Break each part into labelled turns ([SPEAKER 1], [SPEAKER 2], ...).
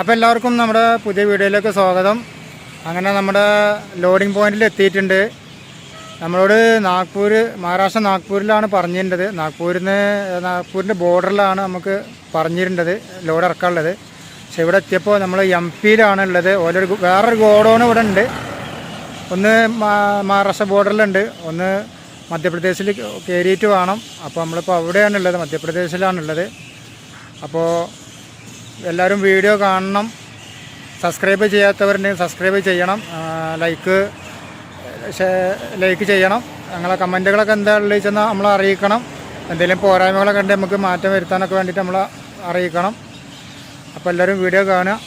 [SPEAKER 1] അപ്പോൾ എല്ലാവർക്കും നമ്മുടെ പുതിയ വീഡിയോയിലേക്ക് സ്വാഗതം. അങ്ങനെ നമ്മുടെ ലോഡിംഗ് പോയിന്റിൽ എത്തിയിട്ടുണ്ട്. നമ്മളോട് നാഗ്പൂർ മഹാരാഷ്ട്ര നാഗ്പൂരിലാണ് പറഞ്ഞിരുന്നത്. നാഗ്പൂരിൽ നിന്ന് നാഗ്പൂരിന്റെ ബോർഡറിലാണ് നമുക്ക് പറഞ്ഞിരുന്നത് ലോഡ് ഇറക്കാനുള്ളത്. പക്ഷെ ഇവിടെ എത്തിയപ്പോൾ നമ്മൾ എം പിയിലാണ് ഉള്ളത്. ഓരോരു വേറൊരു ഗോഡോൺ ഇവിടെ ഉണ്ട്. ഒന്ന് മഹാരാഷ്ട്ര ബോർഡറിലുണ്ട്. ഒന്ന് മധ്യപ്രദേശിൽ കയറിയിട്ട് വേണം. അപ്പോൾ നമ്മളിപ്പോൾ അവിടെയാണുള്ളത് മധ്യപ്രദേശിലാണുള്ളത്. അപ്പോൾ എല്ലാവരും വീഡിയോ കാണണം. സബ്സ്ക്രൈബ് ചെയ്യാത്തവരുണ്ടെങ്കിൽ സബ്സ്ക്രൈബ് ചെയ്യണം. ലൈക്ക് ലൈക്ക് ചെയ്യണം. ഞങ്ങളെ കമന്റുകളൊക്കെ എന്താ നമ്മൾ നമ്മളെ അറിയിക്കണം. എന്തെങ്കിലും പോരായ്മകളൊക്കെ ഉണ്ടെങ്കിൽ നമുക്ക് മാറ്റം വരുത്താനൊക്കെ വേണ്ടിയിട്ട് നമ്മൾ അറിയിക്കണം. അപ്പോൾ എല്ലാവരും വീഡിയോ കാണുക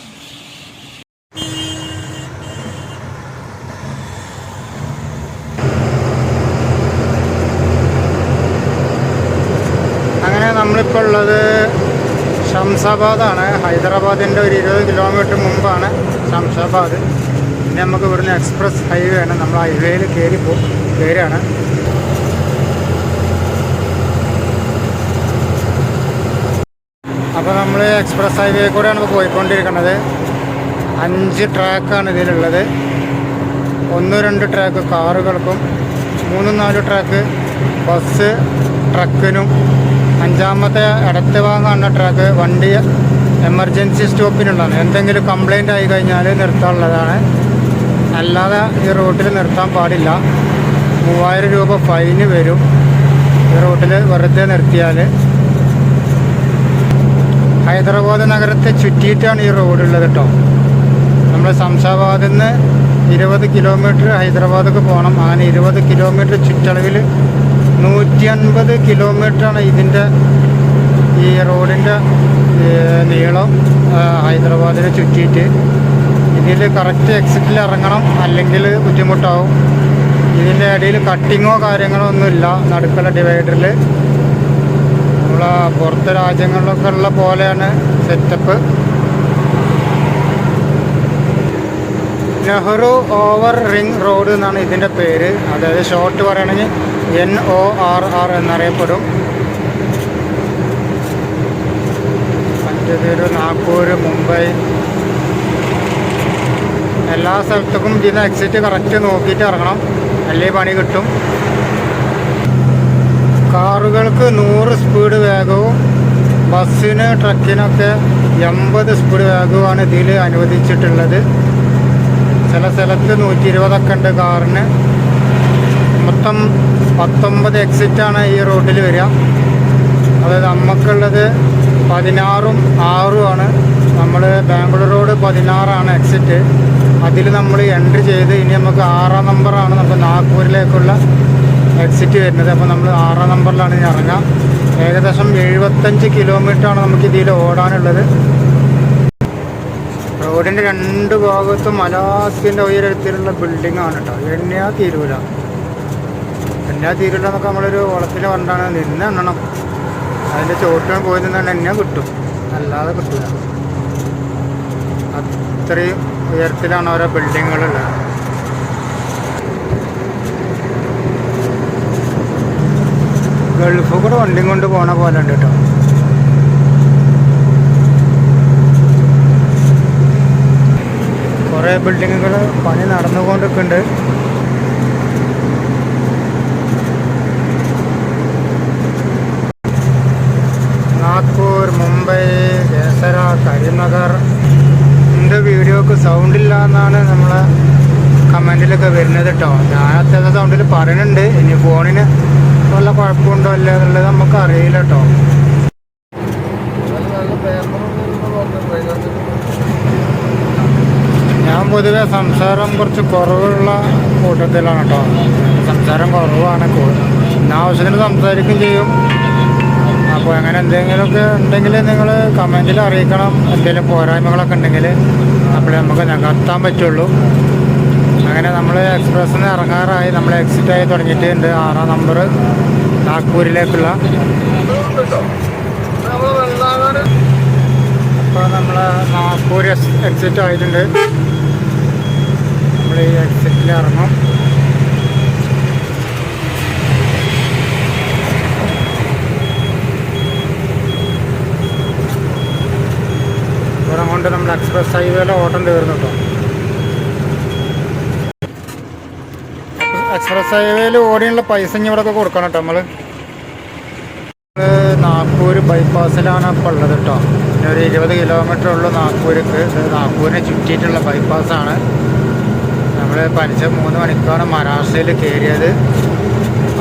[SPEAKER 1] അങ്ങനെ നമ്മളിപ്പോൾ ഉള്ളത് ഷംസാബാദാണ് ഹൈദരാബാദിന്റെ ഒരു ഇരുപത് കിലോമീറ്റർ മുമ്പാണ് ശംസാബാദ് പിന്നെ നമുക്ക് ഇവിടുന്ന് എക്സ്പ്രസ് ഹൈവേ ആണ്. നമ്മൾ ഹൈവേയിൽ കയറി പോകും കയറിയാണ് അപ്പോൾ നമ്മൾ എക്സ്പ്രസ് ഹൈവേ കൂടെയാണ് ഇപ്പോൾ പോയിക്കൊണ്ടിരിക്കുന്നത്. അഞ്ച് ട്രാക്കാണ് ഇതിലുള്ളത്. ഒന്ന് രണ്ട് ട്രാക്ക് കാറുകൾക്കും മൂന്ന് നാല് ട്രാക്ക് ബസ് ട്രക്കിനും അഞ്ചാമത്തെ ഇടത്ത് ഭാഗമാണ് ട്രാക്ക് വണ്ടി എമർജൻസി സ്റ്റോപ്പിനുള്ളതാണ് എന്തെങ്കിലും കംപ്ലൈന്റ് ആയി കഴിഞ്ഞാൽ നിർത്താനുള്ളതാണ്. അല്ലാതെ ഈ റൂട്ടിൽ നിർത്താൻ പാടില്ല. മൂവായിരം രൂപ ഫൈന് വരും. ഈ റൂട്ടിൽ വെറുതെ നിർത്തിയാൽ ഹൈദരാബാദ് നഗരത്തെ ചുറ്റിയിട്ടാണ് ഈ റോഡ് ഉള്ളത് കേട്ടോ നമ്മൾ ശംഷാബാദിൽ നിന്ന് ഇരുപത് കിലോമീറ്റർ ഹൈദരാബാദൊക്കെ പോകണം അങ്ങനെ ഇരുപത് കിലോമീറ്റർ ചുറ്റളവിൽ നൂറ്റി അൻപത് കിലോമീറ്ററാണ് ഇതിന്റെ ഈ റോഡിന്റെ നീളം ഹൈദരാബാദിനെ ചുറ്റിയിട്ട്. ഇതിൽ കറക്റ്റ് എക്സിറ്റിൽ ഇറങ്ങണം അല്ലെങ്കിൽ ബുദ്ധിമുട്ടാവും. ഇതിന്റെ ഇടയിൽ കട്ടിങ്ങോ കാര്യങ്ങളോ ഒന്നുമില്ല നടുക്കുള്ള ഡിവൈഡറിൽ നമ്മളെ പുറത്തെ രാജ്യങ്ങളിലൊക്കെ ഉള്ള പോലെയാണ് setup Nehru outer ring road എന്നാണ് ഇതിന്റെ പേര്. അതായത് ഷോർട്ട് പറയുകയാണെങ്കിൽ എൻ ഒ ആർ ആർ എന്നറിയപ്പെടും. മറ്റേതൊരു നാഗ്പൂർ മുംബൈ. എല്ലാ സ്ഥലത്തേക്കും ഇതിന് എക്സിറ്റ് കറക്റ്റ് നോക്കിയിട്ട് ഇറങ്ങണം. അല്ലേ പണി കിട്ടും. കാറുകൾക്ക് നൂറ് സ്പീഡ് വേഗവും ബസ്സിന് ട്രക്കിനൊക്കെ എൺപത് സ്പീഡ് വേഗവുമാണ് ഇതിൽ അനുവദിച്ചിട്ടുള്ളത്. ചില സ്ഥലത്ത് നൂറ്റി ഇരുപതൊക്കെ ഉണ്ട് കാറിന്. മൊത്തം പത്തൊമ്പത് എക്സിറ്റാണ് ഈ റോഡിൽ വരിക. അതായത് നമുക്കുള്ളത് പതിനാറും ആറുമാണ് നമ്മൾ ബാംഗ്ലൂർ റോഡ് പതിനാറാണ് എക്സിറ്റ് അതിൽ നമ്മൾ എൻട്രി ചെയ്ത് ഇനി നമുക്ക് ആറാം നമ്പറാണ് നമുക്ക് നാഗ്പൂരിലേക്കുള്ള എക്സിറ്റ് വരുന്നത്. അപ്പോൾ നമ്മൾ ആറാം നമ്പറിലാണ് ഇനി ഇറങ്ങുക ഏകദേശം എഴുപത്തഞ്ച് കിലോമീറ്ററാണ് നമുക്ക് ഇതിൽ ഓടാനുള്ളത്. റോഡിന്റെ രണ്ട് ഭാഗത്തും മലാത്തിന്റെ ഉയരത്തിലുള്ള ബിൽഡിംഗ് ആണ് കേട്ടോ എണ്ണയാ തീരൂല എണ്ണയാ തീരൂല എന്നൊക്കെ നമ്മളൊരു കുളത്തിൽ പറഞ്ഞാണ് നിന്ന് എണ്ണണം. അതിന്റെ ചോട്ടിന് പോയി നിന്നാണ് എണ്ണ കിട്ടും. അല്ലാതെ കിട്ടൂല. അത്രയും ഉയരത്തിലാണ് ഓരോ ബിൽഡിങ്ങുകളുള്ളത് ഗൾഫ് കൂടെ വണ്ടിയും കൊണ്ട് പോണ പോലെ ഉണ്ട് കേട്ടോ കുറേ ബിൽഡിങ്ങുകൾ പണി നടന്നുകൊണ്ടിരിക്കുന്നുണ്ട്. നാഗ്പൂർ മുംബൈ കേസര കരിനഗർ. എന്റെ വീഡിയോക്ക് സൗണ്ട് ഇല്ല എന്നാണ് നമ്മൾ കമന്റിലൊക്കെ വരുന്നത് കേട്ടോ ഞാൻ അത്യാവശ്യം സൗണ്ടിൽ പറയുന്നുണ്ട് ഇനി ഫോണിന് നല്ല കുഴപ്പമുണ്ടോ ഇല്ല എന്നുള്ളത് നമുക്ക് അറിയില്ല കേട്ടോ ഞാൻ പൊതുവെ സംസാരം കുറച്ച് കുറവുള്ള കൂട്ടത്തിലാണ് കേട്ടോ. സംസാരം കുറവാണ് ആവശ്യത്തിന് സംസാരിക്കുകയും ചെയ്യും. അപ്പോൾ അങ്ങനെ എന്തെങ്കിലുമൊക്കെ ഉണ്ടെങ്കിൽ നിങ്ങൾ കമന്റിൽ അറിയിക്കണം. എന്തെങ്കിലും പോരായ്മകളൊക്കെ ഉണ്ടെങ്കിൽ അപ്പോൾ നമുക്ക് നികത്താൻ പറ്റുള്ളൂ. അങ്ങനെ നമ്മൾ എക്സ്പ്രസ്സിൽ നിന്ന് ഇറങ്ങാറായി. നമ്മൾ എക്സിറ്റ് ആയി തുടങ്ങിയിട്ടുണ്ട്. ആറാം നമ്പർ നാഗ്പൂരിലേക്കുള്ള. അപ്പോൾ നമ്മൾ നാഗ്പൂർ എക്സിറ്റ് ആയിട്ടുണ്ട്. നമ്മൾ ഈ എക്സിറ്റിൽ ഇറങ്ങും. ഇവിടെ കൊണ്ട് നമ്മൾ എക്സ്പ്രസ് ഹൈവേയിലെ ഓട്ടം തീർന്നു കേട്ടോ എക്സ്പ്രസ് ഹൈവേയിൽ ഓടിയുള്ള പൈസ ഇവിടെയൊക്കെ കൊടുക്കണം കേട്ടോ നമ്മൾ നാഗ്പൂർ ബൈപ്പാസിലാണ് ഇപ്പോൾ ഉള്ളത് കേട്ടോ ഒരു ഇരുപത് കിലോമീറ്റർ ഉള്ളു നാഗ്പൂർക്ക് നാഗ്പൂരിനെ ചുറ്റിയിട്ടുള്ള ബൈപ്പാസാണ് നമ്മൾ പനിച്ച മൂന്ന് മണിക്കാണ് മഹാരാഷ്ട്രയിൽ കയറിയത്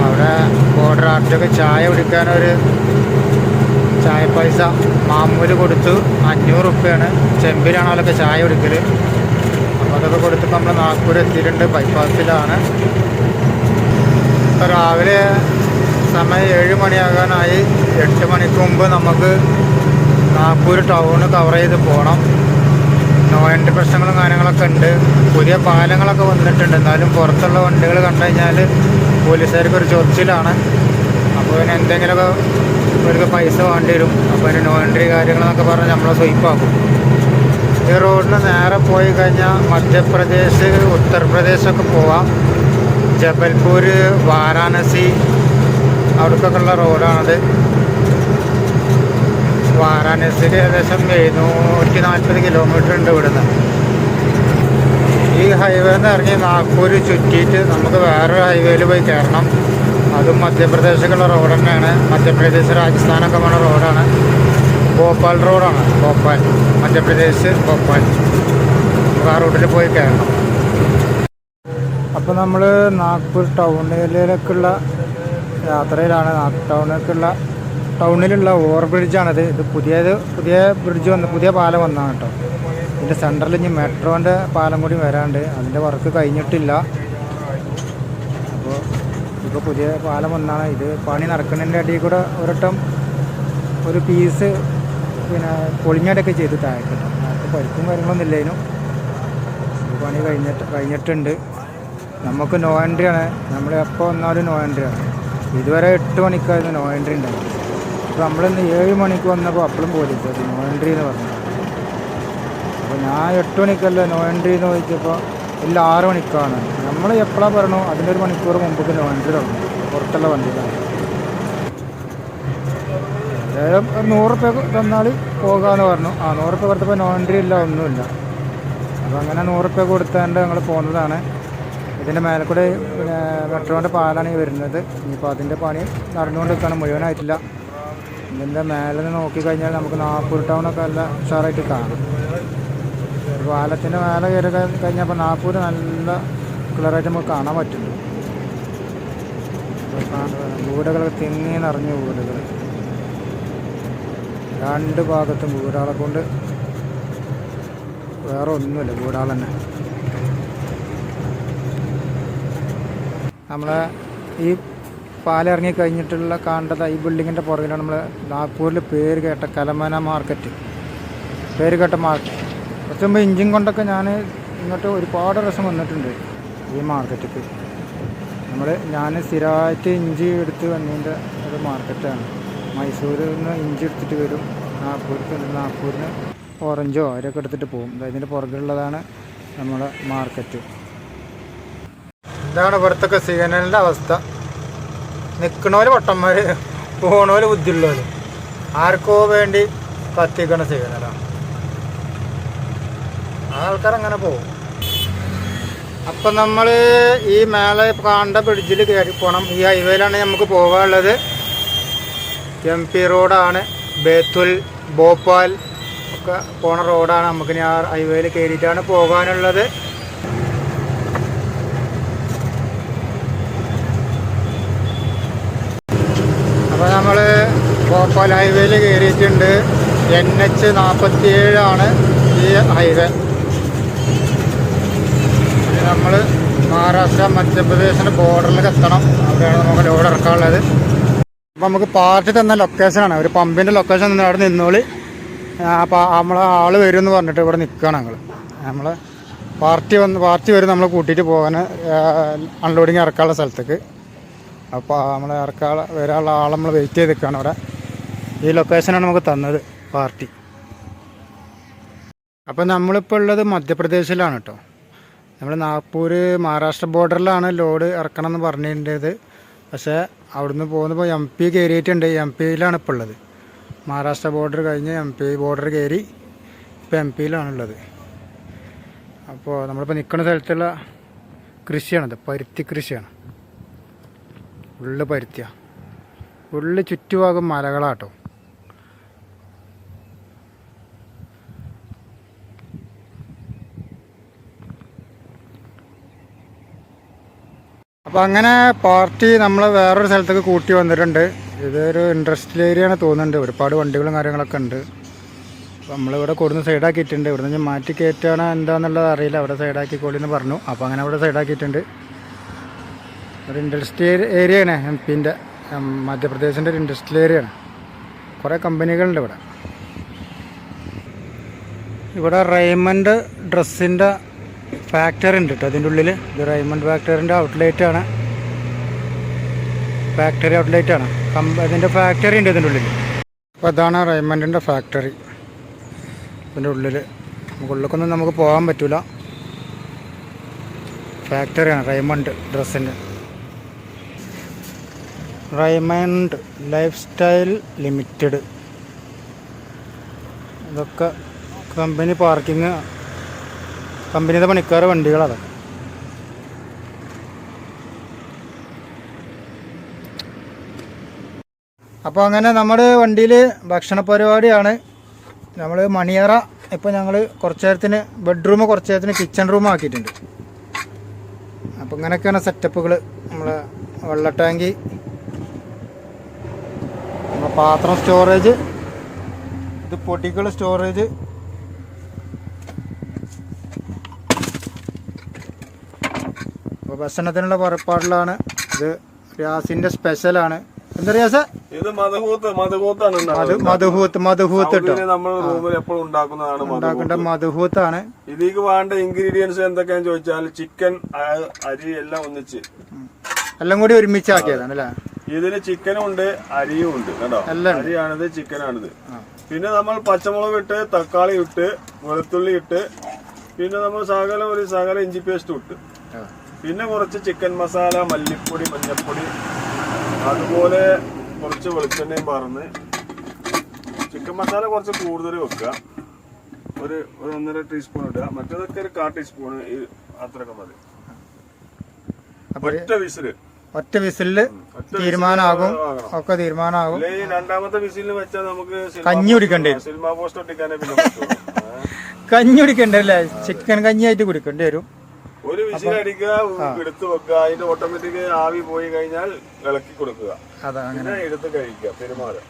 [SPEAKER 1] അവിടെ ബോർഡർ ആർട്ടൊക്കെ ചായ കുടിക്കാനൊരു ചായ പൈസ മാമൂൽ കൊടുത്തു. അഞ്ഞൂറ് റുപ്യാണ്. ചെമ്പിലാണ് അവരൊക്കെ ചായ കുടിക്കൽ അപ്പോൾ അതൊക്കെ കൊടുത്തിട്ട് നമ്മൾ നാഗ്പൂർ എത്തിയിട്ടുണ്ട്. ബൈപ്പാസിലാണ്. ഇപ്പോൾ രാവിലെ സമയം ഏഴ് മണിയാകാനായി. എട്ട് മണിക്ക് മുമ്പ് നമുക്ക് നാഗ്പൂർ ടൗണ് കവർ ചെയ്ത് പോകണം നോയന്റെ പ്രശ്നങ്ങളും കാര്യങ്ങളൊക്കെ ഉണ്ട്. പുതിയ പാലങ്ങളൊക്കെ വന്നിട്ടുണ്ട്. എന്നാലും പുറത്തുള്ള വണ്ടികൾ കണ്ടു കഴിഞ്ഞാൽ പോലീസുകാർക്ക് ഒരു ചൊറിച്ചിലാണ്. അപ്പോൾ പിന്നെ എന്തെങ്കിലുമൊക്കെ ഇവർക്ക് പൈസ വേണ്ടി വരും. അപ്പോൾ അതിന് നോ എൻട്രി കാര്യങ്ങളെന്നൊക്കെ പറഞ്ഞ് നമ്മളെ സ്വയ്പ്പാക്കും ഈ റോഡിന് നേരെ പോയി കഴിഞ്ഞാൽ മധ്യപ്രദേശ് ഉത്തർപ്രദേശൊക്കെ പോവാം. ജബൽപൂർ വാരാണസി അവിടേക്കൊക്കെ ഉള്ള റോഡാണത് വാരാണസിയിൽ ഏകദേശം എഴുന്നൂറ്റി നാൽപ്പത് കിലോമീറ്റർ ഉണ്ട് ഇവിടുന്ന്. ഈ ഹൈവേ നിന്ന് ഇറങ്ങി നാഗ്പൂർ ചുറ്റിയിട്ട് നമുക്ക് വേറൊരു ഹൈവേയിൽ പോയി കയറണം അതും മധ്യപ്രദേശൊക്കെയുള്ള റോഡ് തന്നെയാണ്. മധ്യപ്രദേശ് രാജസ്ഥാനൊക്കെ പോണ റോഡാണ് ഭോപ്പാൽ റോഡാണ് ഭോപ്പാൽ. മധ്യപ്രദേശ് ഭോപ്പാൽ. ആ റൂട്ടിൽ പോയി കയറണം അപ്പോൾ നമ്മൾ നാഗ്പൂർ ടൗണിലേക്കുള്ള യാത്രയിലാണ്. നാഗ് ടൗണിലേക്കുള്ള ടൗണിലുള്ള ഓവർ ബ്രിഡ്ജാണത് ഇത് പുതിയത് പുതിയ ബ്രിഡ്ജ് വന്ന് പുതിയ പാലം വന്നാണ് കേട്ടോ ഇതിന്റെ സെന്ററിൽ ഇനി മെട്രോന്റെ പാലം കൂടി വരാണ്ട്. അതിന്റെ വർക്ക് കഴിഞ്ഞിട്ടില്ല. അപ്പോൾ ഇപ്പോൾ പുതിയ പാലം വന്നാണ്. ഇത് പണി നടക്കുന്നതിന്റെ അടിയിൽ കൂടെ ഒരട്ടം ഒരു പീസ് പിന്നെ പൊളിഞ്ഞടൊക്കെ ചെയ്ത് താഴെക്കിട്ടും അപ്പോൾ പരിക്കും കാര്യങ്ങളൊന്നും ഇല്ലേനു. പണി കഴിഞ്ഞിട്ട് കഴിഞ്ഞിട്ടുണ്ട്. നമുക്ക് നോ എൻട്രി ആണ്. നമ്മൾ എപ്പോൾ വന്നാലും നോ എൻട്രി ആണ്. ഇതുവരെ എട്ട് മണിക്കായിരുന്നു നോ എൻട്രി ഉണ്ടായിരുന്നു അപ്പോൾ നമ്മളിന്ന് ഏഴ് മണിക്ക് വന്നപ്പോൾ അപ്പോഴും പോലീസ് നോ എൻട്രി എന്ന് പറഞ്ഞു. അപ്പോൾ ഞാൻ എട്ട് മണിക്കല്ല നോ എൻട്രി എന്ന് ചോദിച്ചപ്പോൾ ഇല്ല ആറ് മണിക്കാണ്. നമ്മൾ എപ്പോഴാണ് പറഞ്ഞു അതിനൊരു മണിക്കൂർ മുമ്പ് നോ എൻട്രി തുടങ്ങും. പുറത്തുള്ള വണ്ടിയിലാണ് ഏതായാലും നൂറുപ്യ നൂറ് റുപ്യ തന്നാൽ പോകാമെന്ന് പറഞ്ഞു. ആ നൂറ് റുപ്യ കൊടുത്തപ്പോൾ നോ എൻട്രി ഇല്ല ഒന്നുമില്ല. അപ്പോൾ അങ്ങനെ നൂറ് റുപ്യ കൊടുത്താണ്ട് ഞങ്ങൾ പോകുന്നതാണ് ഇതിന്റെ മേലെ കൂടെ മെട്രോന്റെ പാലാണ് വരുന്നത്. ഇനിയിപ്പോൾ അതിന്റെ പണി നടന്നുകൊണ്ട് നിൽക്കുകയാണ് മുഴുവനായിട്ടില്ല. ഇതിന്റെ മേലെ നിന്ന് നോക്കിക്കഴിഞ്ഞാൽ നമുക്ക് നാഗ്പൂർ ടൗണൊക്കെ നല്ല ഉഷാറായിട്ട് കാണാം. ഒരു പാലത്തിന്റെ മേലെ കയറി കഴിഞ്ഞപ്പോൾ നാഗ്പൂർ നല്ല ക്ലിയറായിട്ട് നമുക്ക് കാണാൻ പറ്റുന്നു വീടുകൾ തിങ്ങി നിറഞ്ഞ വീടുകൾ രണ്ട് ഭാഗത്തും വീടാളെ കൊണ്ട് വേറെ ഒന്നുമില്ല വീടാൾ തന്നെ. നമ്മളെ ഈ പാലിറങ്ങി കഴിഞ്ഞിട്ടുള്ള കാണേണ്ടത് ഈ ബിൽഡിങ്ങിന്റെ പുറകിലാണ്. നമ്മൾ നാഗ്പൂരിൽ പേര് കേട്ട കലമന മാർക്കറ്റ് പേര് കേട്ട മാർക്കറ്റ് കുറച്ച് മുമ്പ് ഇഞ്ചിൻ കൊണ്ടൊക്കെ ഞാൻ ഇങ്ങോട്ട് ഒരുപാട് രസം വന്നിട്ടുണ്ട് ഈ മാർക്കറ്റിക്ക് നമ്മൾ ഞാൻ സ്ഥിരമായിട്ട് ഇഞ്ചി എടുത്ത് വന്നതിന്റെ ഒരു മാർക്കറ്റാണ് മൈസൂരിൽ നിന്ന് ഇഞ്ചി എടുത്തിട്ട് വരും. നാഗ്പൂർക്ക് നാഗ്പൂരിന് ഓറഞ്ചോ അവരൊക്കെ എടുത്തിട്ട് പോകും. ഇതിന്റെ പുറകിലുള്ളതാണ് നമ്മളെ മാർക്കറ്റ് ഇതാണ് ഇവിടുത്തെ സീനലിന്റെ അവസ്ഥ. നിൽക്കണോര് പൊട്ടന്മാർ പോണോര് ബുദ്ധിയുള്ളവർ ആർക്കോ വേണ്ടി കത്തിക്കണ ആ ആൾക്കാർ അങ്ങനെ പോകും അപ്പം നമ്മൾ ഈ മേലെ കാണ്ട ബ്രിഡ്ജിൽ കയറി പോകണം ഈ ഹൈവേയിലാണ് നമുക്ക് പോകാനുള്ളത് എം പി റോഡാണ് ബേത്തുൽ ഭോപ്പാൽ ഒക്കെ പോണ റോഡാണ് നമുക്കിനി ആ ഹൈവേയിൽ കയറിയിട്ടാണ് പോകാനുള്ളത് അപ്പോൾ നമ്മൾ ഭോപ്പാൽ ഹൈവേയിൽ കയറിയിട്ടുണ്ട് എൻ എച്ച് നാൽപ്പത്തി ഏഴാണ് ഈ ഹൈവേ നമ്മൾ മഹാരാഷ്ട്ര മധ്യപ്രദേശിന്റെ ബോർഡറിലേക്ക് എത്തണം. അവിടെയാണ് നമുക്ക് ലോഡ് ഇറക്കാനുള്ളത്. അപ്പോൾ നമുക്ക് പാർട്ടി തന്ന ലൊക്കേഷനാണ് ഒരു പമ്പിന്റെ ലൊക്കേഷൻ തന്നെ അവിടെ നിന്നോളി. അപ്പോൾ നമ്മൾ ആൾ വരും എന്ന് പറഞ്ഞിട്ട് ഇവിടെ നിൽക്കുകയാണ് ഞങ്ങൾ നമ്മൾ പാർട്ടി വന്ന് പാർട്ടി വരും നമ്മൾ കൂട്ടിയിട്ട് പോകാൻ അൺലോഡിങ് ഇറക്കാനുള്ള സ്ഥലത്തേക്ക്. അപ്പോൾ നമ്മൾ ഇറക്കാൻ വരാനുള്ള ആൾ നമ്മൾ വെയിറ്റ് ചെയ്ത് നിൽക്കുകയാണ് അവിടെ ഈ ലൊക്കേഷനാണ് നമുക്ക് തന്നത് പാർട്ടി. അപ്പോൾ നമ്മളിപ്പോൾ ഉള്ളത് മധ്യപ്രദേശിലാണ് കേട്ടോ നമ്മൾ നാഗ്പൂർ മഹാരാഷ്ട്ര ബോർഡറിലാണ് ലോഡ് ഇറക്കണം എന്ന് പറഞ്ഞിട്ടുണ്ടത് പക്ഷേ അവിടുന്ന് പോകുന്നപ്പോൾ എം പി കയറിയിട്ടുണ്ട് എം പിയിലാണ് ഇപ്പോൾ ഉള്ളത്. മഹാരാഷ്ട്ര ബോർഡർ കഴിഞ്ഞ് എം പി ബോർഡർ കയറി ഇപ്പോൾ എം പിയിലാണുള്ളത് അപ്പോൾ നമ്മളിപ്പോൾ നിൽക്കുന്ന സ്ഥലത്തുള്ള കൃഷിയാണത്. പരുത്തി കൃഷിയാണ്. ഉള്ളു പരുത്തിയാണ് ഉള്ളു ചുറ്റുഭാഗം മലകളാട്ടോ അപ്പോൾ അങ്ങനെ പാർട്ടി നമ്മൾ വേറൊരു സ്ഥലത്തേക്ക് കൂട്ടി വന്നിട്ടുണ്ട്. ഇതൊരു ഇൻഡസ്ട്രിയൽ ഏരിയയാണ് തോന്നുന്നുണ്ട്. ഒരുപാട് വണ്ടികളും കാര്യങ്ങളൊക്കെ ഉണ്ട്. നമ്മളിവിടെ കൊടുന്ന് സൈഡാക്കിയിട്ടുണ്ട്. ഇവിടെ നിന്ന് മാറ്റി കയറ്റുകയാണ് എന്താണെന്നുള്ളത് അറിയില്ല. അവിടെ സൈഡാക്കിക്കോളി എന്ന് പറഞ്ഞു. അപ്പോൾ അങ്ങനെ അവിടെ സൈഡാക്കിയിട്ടുണ്ട്. ഒരു ഇൻഡസ്ട്രിയൽ ഏരിയയാണ് എം പിന്റെ മധ്യപ്രദേശിന്റെ ഒരു ഇൻഡസ്ട്രിയൽ ഏരിയയാണ്. കുറേ കമ്പനികളുണ്ട് ഇവിടെ. ഇവിടെ റെയ്മണ്ട് ഡ്രസ്സിന്റെ ഫാക്ടറി ഉണ്ട് കേട്ടോ അതിന്റെ ഉള്ളിൽ ഇത് റൈമണ്ട് ഫാക്ടറിന്റെ ഔട്ട്ലെറ്റ് ആണ്. ഫാക്ടറി ഔട്ട്ലെറ്റ് ആണ്. കമ്പ അതിന്റെ ഫാക്ടറി ഉണ്ട് ഇതിന്റെ ഉള്ളിൽ അപ്പോൾ അതാണ് റൈമണ്ടിന്റെ ഫാക്ടറി ഇതിന്റെ ഉള്ളിൽ നമുക്ക് ഉള്ളിലേക്കൊന്നും നമുക്ക് പോകാൻ പറ്റില്ല ഫാക്ടറിയാണ് റൈമണ്ട് ഡ്രസ്സിന്റെ റൈമണ്ട് ലൈഫ് സ്റ്റൈൽ ലിമിറ്റഡ് ഇതൊക്കെ കമ്പനി പാർക്കിങ് കമ്പനിയുടെ പണിക്കാർ വണ്ടികളാണ് അപ്പോൾ അങ്ങനെ നമ്മുടെ വണ്ടിയിൽ ഭക്ഷണ പരിപാടിയാണ്. നമ്മൾ മണിയറ ഇപ്പോൾ ഞങ്ങൾ കുറച്ച് നേരത്തിന് ബെഡ്റൂം കുറച്ച് നേരത്തിന് കിച്ചൺ റൂം ആക്കിയിട്ടുണ്ട്. അപ്പോൾ ഇങ്ങനെയൊക്കെയാണ് സെറ്റപ്പുകൾ നമ്മൾ വെള്ള ടാങ്കി പാത്രം സ്റ്റോറേജ് ഇത് പൊടികൾ സ്റ്റോറേജ് അപ്പോൾ ഭക്ഷണത്തിനുള്ള പുറപ്പാടിലാണ്. ഇത് റിയാസിന്റെ സ്പെഷ്യലാണ്. എന്താ റിയാസ?
[SPEAKER 2] ഇത് മധുഹൂത്ത് മധുഹൂത്താണ്
[SPEAKER 1] മധുഹൂത്ത് മധുഹൂത്ത്
[SPEAKER 2] നമ്മൾ റൂമിൽ എപ്പോഴും ഉണ്ടാക്കുന്നതാണ്
[SPEAKER 1] ഉണ്ടാക്കേണ്ട
[SPEAKER 2] മധുഹൂത്ത്.
[SPEAKER 1] മധുഹൂത്താണ്.
[SPEAKER 2] ഇതിലേക്ക് വേണ്ട ഇൻഗ്രീഡിയൻസ് എന്തൊക്കെയാന്ന് ചോദിച്ചാൽ ചിക്കൻ അരി എല്ലാം ഒന്നിച്ച്.
[SPEAKER 1] എല്ലാം കൂടി ഒരുമിച്ചാക്കിയതാണ് അല്ലേ?
[SPEAKER 2] ഇതിന് ചിക്കനും ഉണ്ട് അരിയും ഉണ്ട് കേട്ടോ. അരിയാണിത് ചിക്കനാണിത് പിന്നെ നമ്മൾ പച്ചമുളക് ഇട്ട് തക്കാളി ഇട്ട് വെളുത്തുള്ളി ഇട്ട് പിന്നെ നമ്മൾ സകല ഒരു സകല ഇഞ്ചി പേസ്റ്റ് ഇട്ട്. പിന്നെ കുറച്ച് ചിക്കൻ മസാല മല്ലിപ്പൊടി മഞ്ഞൾപ്പൊടി അതുപോലെ കുറച്ച് വെളിച്ചെണ്ണയും പറന്ന് ചിക്കൻ മസാല കുറച്ച് കൂടുതൽ വെക്കുക. ഒരു ഒരു ഒന്നര ടീസ്പൂൺ ഇടുക. മറ്റേതൊക്കെ ഒരു കാ ടീസ്പൂൺ അത്രയൊക്കെ മതി. ഒറ്റ വിസിൽ.
[SPEAKER 1] ഒറ്റ വിസിലിൽ തീരുമാനമാകും. ഒക്കെ തീരുമാനമാകും.
[SPEAKER 2] രണ്ടാമത്തെ വിസിലിന് വെച്ചാൽ നമുക്ക്
[SPEAKER 1] കഞ്ഞി കുടിക്കണ്ടേ.
[SPEAKER 2] സിനിമ പോസ്റ്റ് ഒട്ടിക്കാനേ പിന്നെ അല്ലേ
[SPEAKER 1] കഞ്ഞി കുടിക്കണ്ടല്ലേ ചിക്കൻ കഞ്ഞി ആയിട്ട് കുടിക്കേണ്ടി വരും.
[SPEAKER 2] ഒരു വിശിലടിക്കുക അടിക്കുക എടുത്ത് വെക്കുക അതിന്റെ ഓട്ടോമാറ്റിക് ആവി പോയി കഴിഞ്ഞാൽ ഇളക്കി കൊടുക്കുക.
[SPEAKER 1] അതാ അങ്ങനെ.
[SPEAKER 2] പിന്നെ എടുത്ത് കഴിക്കുക പെരുമാറുക.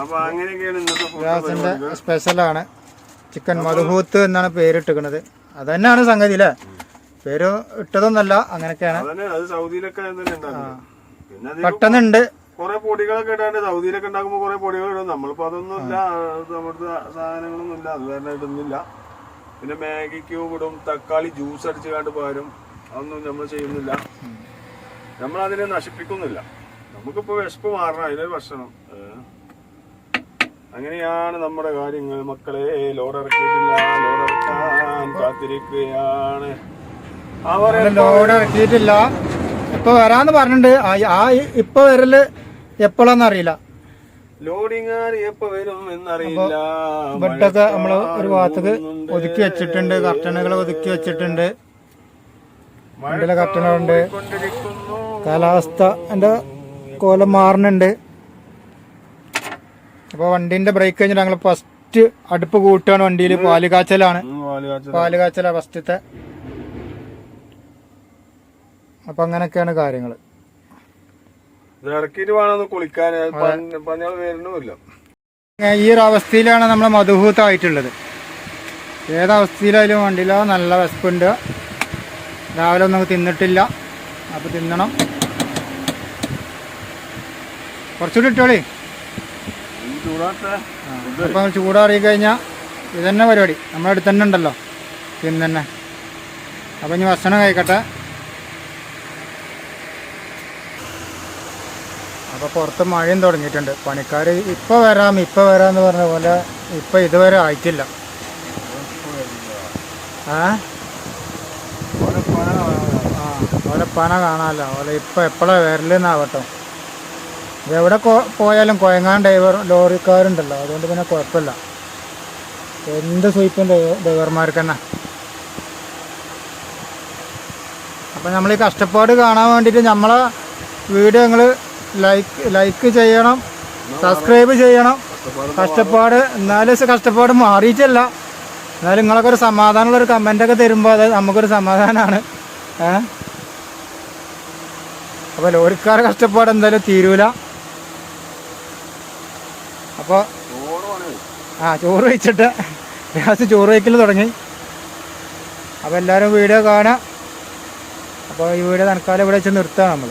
[SPEAKER 2] അപ്പൊ അങ്ങനെയൊക്കെയാണ് ഇന്നത്തെ
[SPEAKER 1] സ്പെഷ്യലാണ് ചിക്കൻ മധുഹൂത്ത് എന്നാണ് പേരിട്ടിരിക്കുന്നത്. അത് തന്നെയാണ് സംഗതി അല്ലേ പേര് ഇട്ടതൊന്നല്ല അങ്ങനെയൊക്കെയാണ്.
[SPEAKER 2] സൗദിയിലൊക്കെ
[SPEAKER 1] പെട്ടെന്നുണ്ട്.
[SPEAKER 2] കുറെ പൊടികളൊക്കെ ഇടാണ്ട് സൗദിയിലൊക്കെ ഉണ്ടാക്കുമ്പോ കുറെ പൊടികൾ ഇടും. നമ്മളിപ്പോ അതൊന്നും ഇല്ല നമ്മുടെ സാധനങ്ങളൊന്നും ഇല്ല അത് തന്നെ ഇടുന്നില്ല. പിന്നെ മാഗി ക്യൂബ് ഇടും തക്കാളി ജ്യൂസ് അടിച്ച് കണ്ട് പോരും അതൊന്നും നമ്മൾ ചെയ്യുന്നില്ല. നമ്മൾ അതിനെ നശിപ്പിക്കുന്നില്ല. നമുക്കിപ്പോ വിശപ്പ് മാറണം അതിനൊരു ഭക്ഷണം. അങ്ങനെയാണ് നമ്മുടെ കാര്യങ്ങൾ. മക്കളെ ലോഡ് ഇറക്കാൻ കാത്തിരിക്കുകയാണ്. അവർ
[SPEAKER 1] ലോഡ് ഇറക്കിയിട്ടില്ല ഇപ്പൊ വരാന്ന് പറഞ്ഞിട്ടുണ്ട്. ആ ഇപ്പൊ വരൽ എപ്പോഴാന്ന് അറിയില്ല. ബെഡൊക്കെ നമ്മൾ ഒരു ഭാഗത്തേക്ക് ഒതുക്കി വെച്ചിട്ടുണ്ട് കർട്ടണുകൾ ഒതുക്കി വെച്ചിട്ടുണ്ട്. വണ്ടിയിലെ
[SPEAKER 2] കർട്ടണുണ്ട്
[SPEAKER 1] കാലാവസ്ഥ എന്റെ കോലം മാറുന്നുണ്ട്. അപ്പോൾ വണ്ടിന്റെ ബ്രേക്ക് കഴിഞ്ഞിട്ട് ഞങ്ങൾ ഫസ്റ്റ് അടുപ്പ് കൂട്ടുകയാണ് വണ്ടിയിൽ പാൽ കാച്ചലാണ്. പാൽ കാച്ചലാണ് ഫസ്റ്റത്തെ അപ്പം അങ്ങനെയൊക്കെയാണ് കാര്യങ്ങൾ
[SPEAKER 2] ഇത് ഇറക്കിയിട്ട് വേണം കുളിക്കാൻ പഞ്ഞാൾ വരുന്നുമില്ല.
[SPEAKER 1] ഈ ഒരു അവസ്ഥയിലാണ് നമ്മൾ മധുഭൂതമായിട്ടുള്ളത് ഏതവസ്ഥയിലായാലും വേണ്ടില്ല. നല്ല വിശപ്പുണ്ട്. രാവിലെ ഒന്നും തിന്നിട്ടില്ല. അപ്പോൾ തിന്നണം. കുറച്ചുകൂടി ഇട്ടോളി. അപ്പം ചൂടാറി കഴിഞ്ഞാൽ ഇതന്നെ പരിപാടി. നമ്മുടെ അടുത്ത് തന്നെ ഉണ്ടല്ലോ. തന്നെ അപ്പം ഇനി ഭക്ഷണം കഴിക്കട്ടെ. അപ്പോൾ പുറത്ത് മഴയും തുടങ്ങിയിട്ടുണ്ട്. പണിക്കാർ ഇപ്പോൾ വരാം ഇപ്പോൾ വരാമെന്ന് പറഞ്ഞ പോലെ ഇപ്പോൾ ഇതുവരെ ആയിട്ടില്ല. ആ ആ ഓലെ പന കാണാമല്ലോ ഓലെ ഇപ്പോൾ എപ്പോഴാണ് വരലെന്നാവട്ടോ. എവിടെ പോയാലും കൊയങ്ങാൻ ഡ്രൈവർ ലോറിക്കാരുണ്ടല്ലോ. അതുകൊണ്ട് പിന്നെ കുഴപ്പമില്ല. എന്ത് സ്വീപ്പും ഡ്രൈവർമാർക്ക് തന്നെ അപ്പം നമ്മൾ ഈ കഷ്ടപ്പാട് കാണാൻ വേണ്ടിയിട്ട് നമ്മളെ വീഡിയോ നിങ്ങൾ ലൈക്ക് ലൈക്ക് ചെയ്യണം സബ്സ്ക്രൈബ് ചെയ്യണം.
[SPEAKER 2] കഷ്ടപ്പാട്
[SPEAKER 1] എന്നാലും കഷ്ടപ്പാട് മാറിയിട്ടല്ല. എന്നാലും നിങ്ങളൊക്കെ ഒരു സമാധാനമുള്ള ഒരു കമന്റൊക്കെ തരുമ്പോൾ അത് നമുക്കൊരു സമാധാനമാണ് ഏ? അപ്പോൾ ലോറിക്കാരുടെ കഷ്ടപ്പാട് എന്തായാലും തീരൂല. അപ്പോൾ ആ ചോറ് വെച്ചിട്ട് ഗ്യാസ് ചോറ് വയ്ക്കൽ തുടങ്ങി. അപ്പോൾ എല്ലാവരും വീഡിയോ കാണാം അപ്പോൾ ഈ വീഡിയോ തൽക്കാലം ഇവിടെ വെച്ച് നിർത്തുക നമ്മൾ